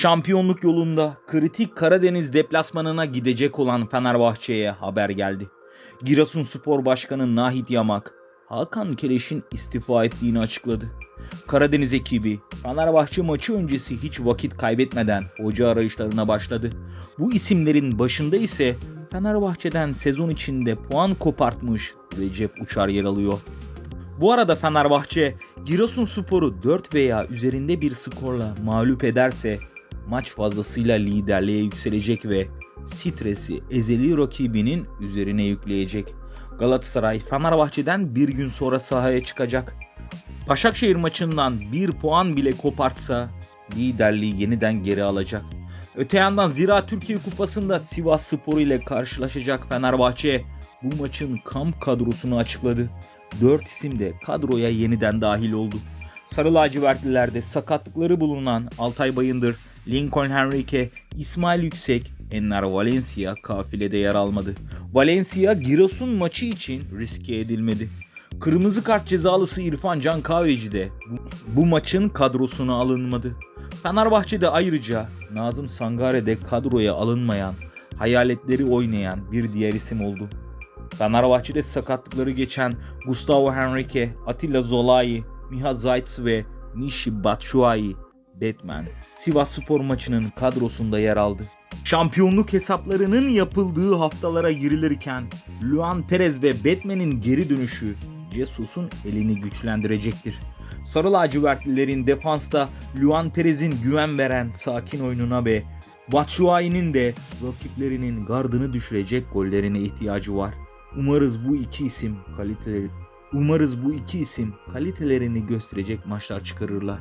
Şampiyonluk yolunda kritik Karadeniz deplasmanına gidecek olan Fenerbahçe'ye haber geldi. Giresunspor Başkanı Nahit Yamak, Hakan Keleş'in istifa ettiğini açıkladı. Karadeniz ekibi Fenerbahçe maçı öncesi hiç vakit kaybetmeden hoca arayışlarına başladı. Bu isimlerin başında ise Fenerbahçe'den sezon içinde puan kopartmış Recep Uçar yer alıyor. Bu arada Fenerbahçe Giresunspor'u 4 veya üzerinde bir skorla mağlup ederse maç fazlasıyla liderliğe yükselecek ve stresi ezeli rakibinin üzerine yükleyecek. Galatasaray Fenerbahçe'den bir gün sonra sahaya çıkacak. Başakşehir maçından bir puan bile kopartsa liderliği yeniden geri alacak. Öte yandan Zira Türkiye Kupası'nda Sivas Spor ile karşılaşacak Fenerbahçe bu maçın kamp kadrosunu açıkladı. 4 isim de kadroya yeniden dahil oldu. Sarı lacivertlilerde sakatlıkları bulunan Altay Bayındır, Lincoln Henrique, İsmail Yüksek, Enner Valencia kafilede yer almadı. Valencia Giresun maçı için riske edilmedi. Kırmızı kart cezalısı İrfan Can Kahveci de bu, maçın kadrosuna alınmadı. Fenerbahçe'de ayrıca Nazım Sangare de kadroya alınmayan, hayaletleri oynayan bir diğer isim oldu. Fenerbahçe'de sakatlıkları geçen Gustavo Henrique, Atilla Zolai, Miha Zayt ve Nishi Batshuayi Batman Sivas Spor maçının kadrosunda yer aldı. Şampiyonluk hesaplarının yapıldığı haftalara girilirken Luan Perez ve Batman'in geri dönüşü Jesus'un elini güçlendirecektir. Sarı lacivertlilerin defansta Luan Perez'in güven veren sakin oyununa ve Batshuayi'nin de rakiplerinin gardını düşürecek gollerine ihtiyacı var. Umarız bu iki isim kaliteleri Umarız bu iki isim kalitelerini gösterecek maçlar çıkarırlar.